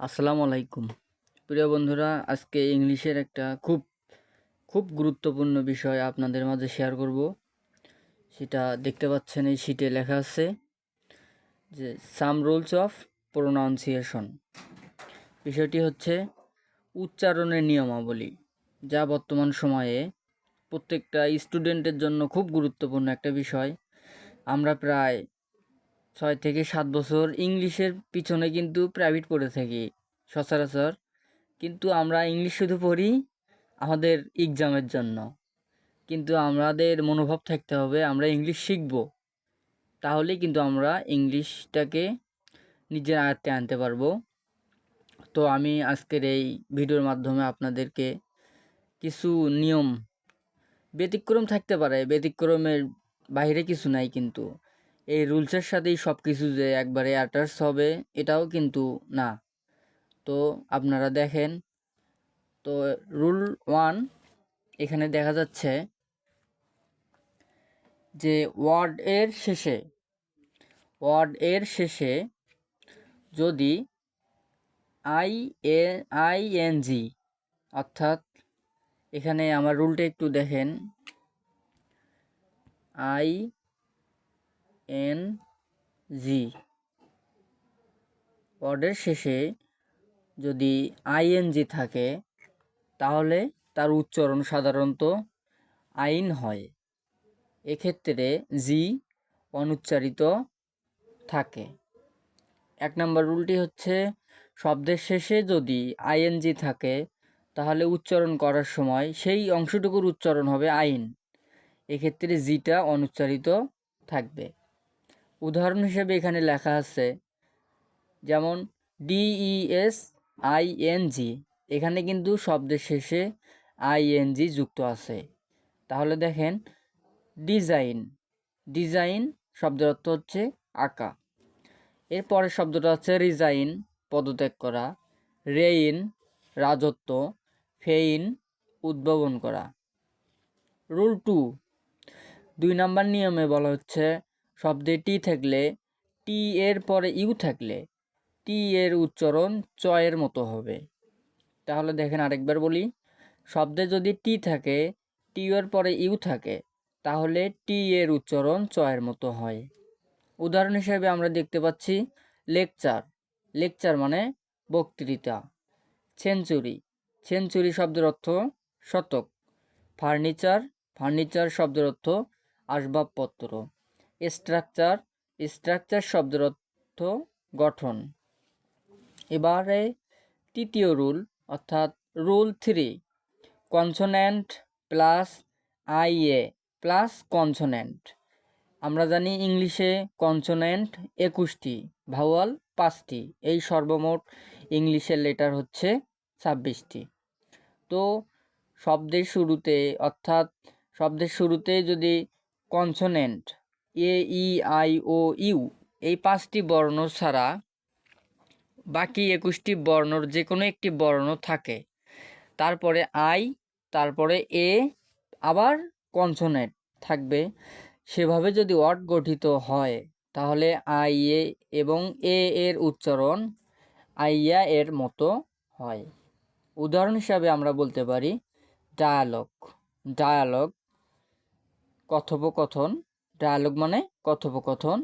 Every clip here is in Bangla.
আসসালামু আলাইকুম। প্রিয় বন্ধুরা, আজকে ইংলিশের একটা খুব খুব গুরুত্বপূর্ণ বিষয় আপনাদের মাঝে শেয়ার করব। সেটা দেখতে পাচ্ছেন, এই শিটে লেখা আছে যে সাম রুলস অফ প্রোনাউন্সিয়েশন বিষয়টি হচ্ছে উচ্চারণের নিয়মাবলী, যা বর্তমান সময়ে প্রত্যেকটা স্টুডেন্টের জন্য খুব গুরুত্বপূর্ণ একটা বিষয়। আমরা প্রায় ছয় থেকে সাত বছর ইংলিশের পিছনে কিন্তু প্রাইভেট পড়ে থাকি, সচরাচর। কিন্তু আমরা ইংলিশ শুধু পড়ি আমাদের এক্সামের জন্য। কিন্তু আমাদের মনোভাব থাকতে হবে আমরা ইংলিশ শিখব। তাহলে কিন্তু আমরা ইংলিশটাকে নিজের আয়ত্তে আনতে পারব। তো আমি আজকের এই ভিডিওর মাধ্যমে আপনাদেরকে কিছু নিয়ম ব্যতিক্রম থাকতে পারে। ব্যতিক্রমের বাইরে কিছু নাই কিন্তু। এই রুলসের সাথেই সব কিছু যে একবারে অ্যাটাচ হবে, এটাও কিন্তু না। তো আপনারা দেখেন, তো রুল ওয়ান এখানে দেখা যাচ্ছে যে ওয়ার্ড এর শেষে ওয়ার্ড এর শেষে যদি I A I N G অর্থাৎ এখানে আমার রুলটা একটু দেখেন আই এন জি। ওয়ার্ডের শেষে যদি আইএনজি থাকে, তাহলে তার উচ্চারণ সাধারণত আইন হয়। এক্ষেত্রে জি অনুচ্চারিত থাকে। এক নম্বর রুলটি হচ্ছে, শব্দের শেষে যদি আইএনজি থাকে, তাহলে উচ্চারণ করার সময় সেই অংশটুকুর উচ্চারণ হবে আইন। এক্ষেত্রে জিটা অনুচ্চারিত থাকবে। উদাহরণ হিসেবে এখানে লেখা আছে, যেমন ডিইএস আইএনজি এখানে কিন্তু শব্দের শেষে আইএনজি যুক্ত আছে। তাহলে দেখেন ডিজাইন ডিজাইন শব্দের অর্থ হচ্ছে আঁকা। এরপরের শব্দটা হচ্ছে রিজাইন পদত্যাগ করা। রেইন রাজত্ব। ফেইন উদ্ভাবন করা। রুল টু দুই নাম্বার নিয়মে বলা হচ্ছে শব্দে টি থাকলে টি এর পরে ইউ থাকলে টি এর উচ্চারণ চয়ের মতো হবে। তাহলে দেখেন আরেকবার বলি। শব্দে যদি টি থাকে টি এর পরে ইউ থাকে, তাহলে টি এর উচ্চারণ চয়ের মতো হয়। উদাহরণ হিসেবে আমরা দেখতে পাচ্ছি লেকচার। লেকচার মানে বক্তৃতা। সেঞ্চুরি। সেঞ্চুরি শব্দের অর্থ শতক। ফার্নিচার। ফার্নিচার শব্দের অর্থ আসবাবপত্র। স্ট্রাকচার স্ট্রাকচার শব্দের অর্থ গঠন। এবারে তৃতীয় রুল অর্থাৎ rule three consonant plus I A plus consonant আমরা জানি ইংলিশে কনসোন্যান্ট একুশটি ভাওয়াল পাঁচটি, এই সর্বমোট ইংলিশের লেটার হচ্ছে ছাব্বিশটি। তো শব্দের শুরুতে, অর্থাৎ শব্দের শুরুতে যদি consonant A E I O U এই পাঁচটি বর্ণ ছাড়া বাকি একুশটি বর্ণর যে কোনো একটি বর্ণ থাকে। তারপরে আই, তারপরে এ, আবার কনসোনেন্ট থাকবে। সেভাবে যদি ওয়ার্ড গঠিত হয়, তাহলে আই এ এবং এ এর উচ্চারণ আইয়া এর মতো হয়। উদাহরণ হিসাবে আমরা বলতে পারি, ডায়ালগ। ডায়ালগ কথোপকথন ডায়ালগ মানে কথোপকথন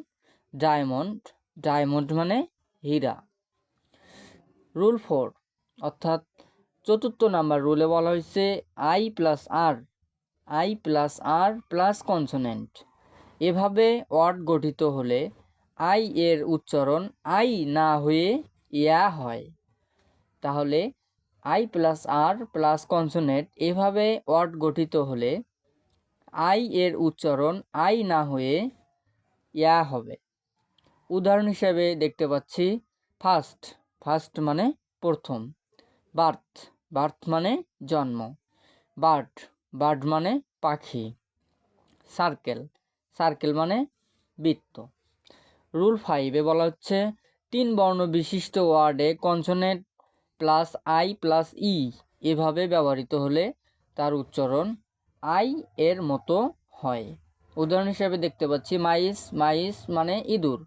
ডায়মন্ড ডায়মন্ড মানে হীরা। রুল ফোর অর্থাৎ চতুর্থ নাম্বার রুলে বলা হয়েছে I plus R I plus R plus consonant এভাবে ওয়ার্ড গঠিত হলে আই এর উচ্চারণ আই না হয়ে ইয়া হয়। তাহলে I plus R plus consonant এভাবে ওয়ার্ড গঠিত হলে আই এর উচ্চারণ আই না হয়ে ইয়া হবে। উদাহরণ হিসেবে দেখতে পাচ্ছি ফার্স্ট ফার্স্ট মানে প্রথম বার্থ বার্থ মানে জন্ম বার্ড বার্ড মানে পাখি সার্কেল সার্কেল মানে বৃত্ত। রুল ফাইভে বলা হচ্ছে, তিন বর্ণ বিশিষ্ট ওয়ার্ডে consonant plus I plus E এভাবে ব্যবহৃত হলে তার উচ্চারণ আই এর মতো হয়। উদাহরণ হিসেবে দেখতে পাচ্ছি মাইস মাইস মানে ইঁদুর।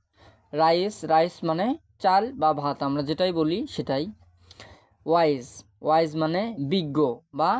রাইস রাইস মানে চাল বা ভাত, আমরা যেটাই বলি সেটাই। ওয়াইজ ওয়াইজ মানে বিজ্ঞ বা